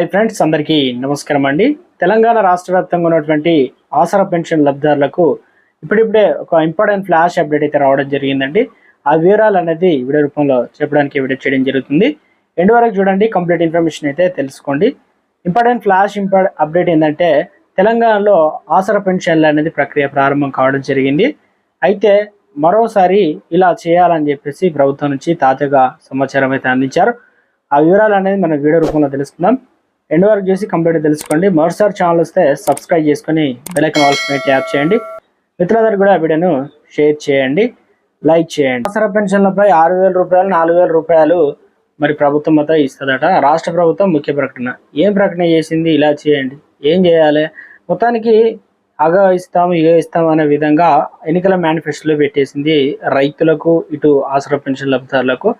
Hi friends అందరికీ నమస్కారం అండి. తెలంగాణ రాష్ట్ర వ్యాప్తంగా ఉన్నటువంటి ఆసరా పెన్షన్ లబ్ధిదారులకు ఇప్పుడిప్పుడే ఒక ఇంపార్టెంట్ ఫ్లాష్ అప్డేట్ అయితే రావడం జరిగిందండి. ఆ వివరాలు అనేది వీడియో రూపంలో చెప్పడానికి వీడియో చేయడం జరుగుతుంది. ఎండ్ వరకు చూడండి కంప్లీట్ ఇన్ఫర్మేషన్ అయితే తెలుసుకోండి. ఇంపార్టెంట్ ఫ్లాష్ అప్డేట్ ఏంటంటే తెలంగాణలో ఆసరా పెన్షన్లు అనేది ప్రక్రియ ప్రారంభం కావడం జరిగింది. అయితే మరోసారి ఇలా చేయాలని చెప్పేసి ప్రభుత్వం నుంచి తాజాగా సమాచారం అయితే అందించారు. ఆ వివరాలు అనేది మనం వీడియో రూపంలో తెలుసుకుందాం. ఎండ్ వరకు చూసి కంప్లీట్ తెలుసుకోండి. మరోసారి ఛానల్ వస్తే సబ్స్క్రైబ్ చేసుకొని బెలైకన్ ఆల్స్ మీద ట్యాప్ చేయండి. మిత్రులందరూ కూడా వీడియోను షేర్ చేయండి. లైక్ చేయండి. అవసర పెన్షన్లపై ఆరు వేల రూపాయలు నాలుగు వేల రూపాయలు మరి ప్రభుత్వం మొత్తం ఇస్తుందట. రాష్ట్ర ప్రభుత్వం ముఖ్య ప్రకటన. ఏం ప్రకటన చేసింది? ఇలా చేయండి. ఏం చేయాలి? మొత్తానికి అగ ఇస్తాము ఇగ ఇస్తాము అనే విధంగా ఎన్నికల మేనిఫెస్టోలో పెట్టేసింది రైతులకు ఇటు ఆసరా పెన్షన్ లబ్ధిదారులకు.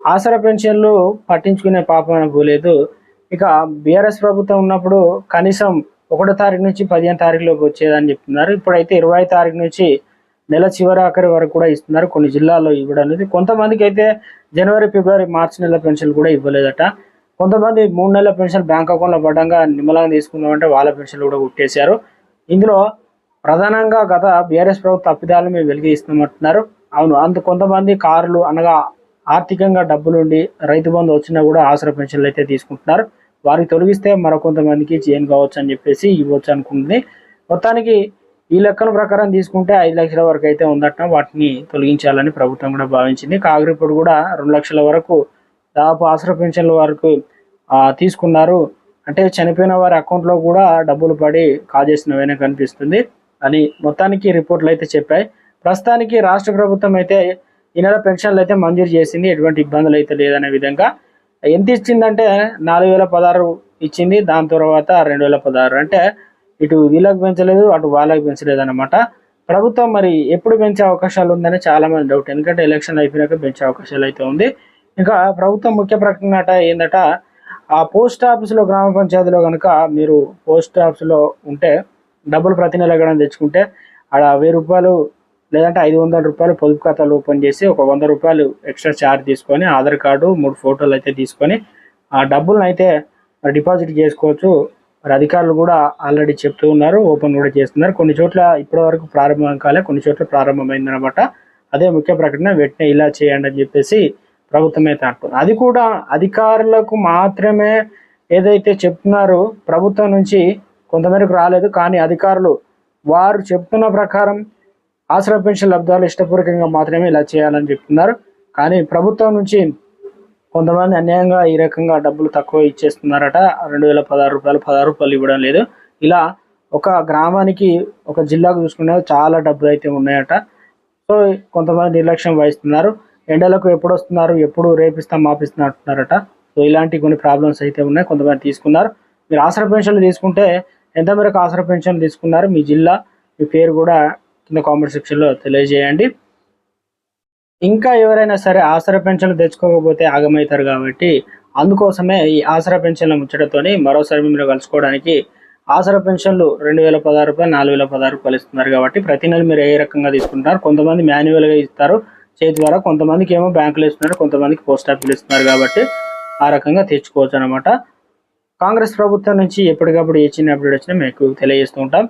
ఆసరా పెన్షన్లు పట్టించుకునే పాపం పోలేదు ఇక బీఆర్ఎస్ ప్రభుత్వం ఉన్నప్పుడు కనీసం ఒకటో తారీఖు నుంచి పదిహేను తారీఖులోకి వచ్చేదని చెప్తున్నారు. ఇప్పుడైతే ఇరవై తారీఖు నుంచి నెల చివరి ఆఖరి వరకు కూడా ఇస్తున్నారు. కొన్ని జిల్లాల్లో ఇవ్వడం అనేది కొంతమందికి అయితే జనవరి ఫిబ్రవరి మార్చి నెల పెన్షన్ కూడా ఇవ్వలేదట. కొంతమంది మూడు నెలల పెన్షన్ బ్యాంక్ అకౌంట్లో పడ్డంగా నిమ్మలంగా తీసుకున్నామంటే వాళ్ళ పెన్షన్లు కూడా కుట్టేశారు. ఇందులో ప్రధానంగా గత బీఆర్ఎస్ ప్రభుత్వ తప్పిదాలను మేము వెలిగి ఇస్తామంటున్నారు అవును అంత కొంతమంది కార్లు అనగా ఆర్థికంగా డబ్బులుండి రైతు బంధు వచ్చినా కూడా ఆసరా పెన్షన్లు అయితే తీసుకుంటున్నారు. వారికి తొలగిస్తే మరికొంతమందికి చేంజ్ కావచ్చు అని చెప్పేసి ఇవ్వచ్చు అనుకుంటుంది. మొత్తానికి ఈ లెక్కల ప్రకారం తీసుకుంటే ఐదు లక్షల వరకు అయితే ఉందట వాటిని తొలగించాలని ప్రభుత్వం కూడా భావించింది. కాగిరిప్పుడు కూడా రెండు లక్షల వరకు దాదాపు ఆసరా పెన్షన్ల వరకు తీసుకున్నారు. అంటే చనిపోయిన వారి అకౌంట్లో కూడా డబ్బులు పడి కాజేసినవైనా కనిపిస్తుంది. అని మొత్తానికి రిపోర్ట్లు అయితే చెప్పాయి. ప్రస్తుతానికి రాష్ట్ర ప్రభుత్వం అయితే ఈ నెల పెన్షన్లు అయితే మంజూరు చేసింది. ఎటువంటి ఇబ్బందులు అయితే లేదనే విధంగా ఎంత ఇచ్చిందంటే నాలుగు వేల పదహారు ఇచ్చింది దాని తర్వాత రెండు వేల పదహారు. అంటే ఇటు వీళ్ళకి పెంచలేదు అటు వాళ్ళకి పెంచలేదు అనమాట ప్రభుత్వం మరి ఎప్పుడు పెంచే అవకాశాలు ఉందని చాలా మంది డౌట్ ఎందుకంటే ఎలక్షన్ అయిపోయినాక పెంచే అవకాశాలు అయితే ఉంది. ఇంకా ప్రభుత్వం ముఖ్య ప్రకటన అట ఏందట ఆ పోస్ట్ ఆఫీసులో గ్రామ పంచాయతీలో కనుక మీరు పోస్ట్ ఆఫీసులో ఉంటే డబ్బులు ప్రతి నెల కూడా తెచ్చుకుంటే ఆడ వెయ్యి రూపాయలు లేదంటే ఐదు వందల రూపాయలు పొదుపు ఖాతాలు ఓపెన్ చేసి ఒక వంద రూపాయలు ఎక్స్ట్రా ఛార్జ్ తీసుకొని ఆధార్ కార్డు మూడు ఫోటోలు అయితే తీసుకొని ఆ డబ్బులను అయితే డిపాజిట్ చేసుకోవచ్చు. మరి అధికారులు కూడా ఆల్రెడీ చెప్తూ ఉన్నారు ఓపెన్ కూడా చేస్తున్నారు. కొన్ని చోట్ల ఇప్పటి వరకు ప్రారంభం కాలే కొన్ని చోట్ల ప్రారంభమైంది అనమాట అదే ముఖ్య ప్రకటన వెంటనే ఇలా చేయండి అని చెప్పేసి ప్రభుత్వం అయితే అంటుంది అది కూడా అధికారులకు మాత్రమే ఏదైతే చెప్తున్నారో ప్రభుత్వం నుంచి కొంతమేరకు రాలేదు. కానీ అధికారులు వారు చెప్తున్న ప్రకారం ఆసరా పెన్షన్ లబ్ధాలు ఇష్టపూర్వకంగా మాత్రమే ఇలా చేయాలని చెప్తున్నారు. కానీ ప్రభుత్వం నుంచి కొంతమంది అన్యాయంగా ఈ రకంగా డబ్బులు తక్కువ ఇచ్చేస్తున్నారట. రెండు వేల పదహారు రూపాయలు పదహారు రూపాయలు ఇవ్వడం లేదు. ఇలా ఒక గ్రామానికి ఒక జిల్లాకు చూసుకునే చాలా డబ్బులు అయితే ఉన్నాయట. సో కొంతమంది నిర్లక్ష్యం వహిస్తున్నారు. ఎండలకు ఎప్పుడు వస్తున్నారు ఎప్పుడు రేపిస్తాం మాపిస్తాం అంటున్నారట. సో ఇలాంటి కొన్ని ప్రాబ్లమ్స్ అయితే ఉన్నాయి. కొంతమంది తీసుకున్నారు. మీరు ఆసరా పెన్షన్లు తీసుకుంటే ఎంత మేరకు ఆసరా పెన్షన్లు తీసుకున్నారు? మీ జిల్లా మీ పేరు కూడా కింద కామెంట్ సెక్షన్లో తెలియజేయండి. ఇంకా ఎవరైనా సరే ఆసరా పెన్షన్లు తెచ్చుకోకపోతే ఆగమవుతారు కాబట్టి అందుకోసమే ఈ ఆసరా పెన్షన్ల ముచ్చటతోని మరోసారి మిమ్మల్ని కలుసుకోవడానికి ఆసరా పెన్షన్లు రెండు వేల పదహారు రూపాయలు నాలుగు వేల పదహారు రూపాయలు ఇస్తున్నారు కాబట్టి ప్రతి నెల మీరు ఏ రకంగా తీసుకుంటారు కొంతమంది మాన్యువల్గా ఇస్తారు. చేతి ద్వారా కొంతమందికి ఏమో బ్యాంకులు ఇస్తున్నారు కొంతమందికి పోస్ట్ ఆఫీసులు ఇస్తున్నారు కాబట్టి ఆ రకంగా తెచ్చుకోవచ్చు అనమాట కాంగ్రెస్ ప్రభుత్వం నుంచి ఎప్పటికప్పుడు ఏ చిన్న అప్డేట్ వచ్చినా మీకు తెలియజేస్తూ ఉంటాం.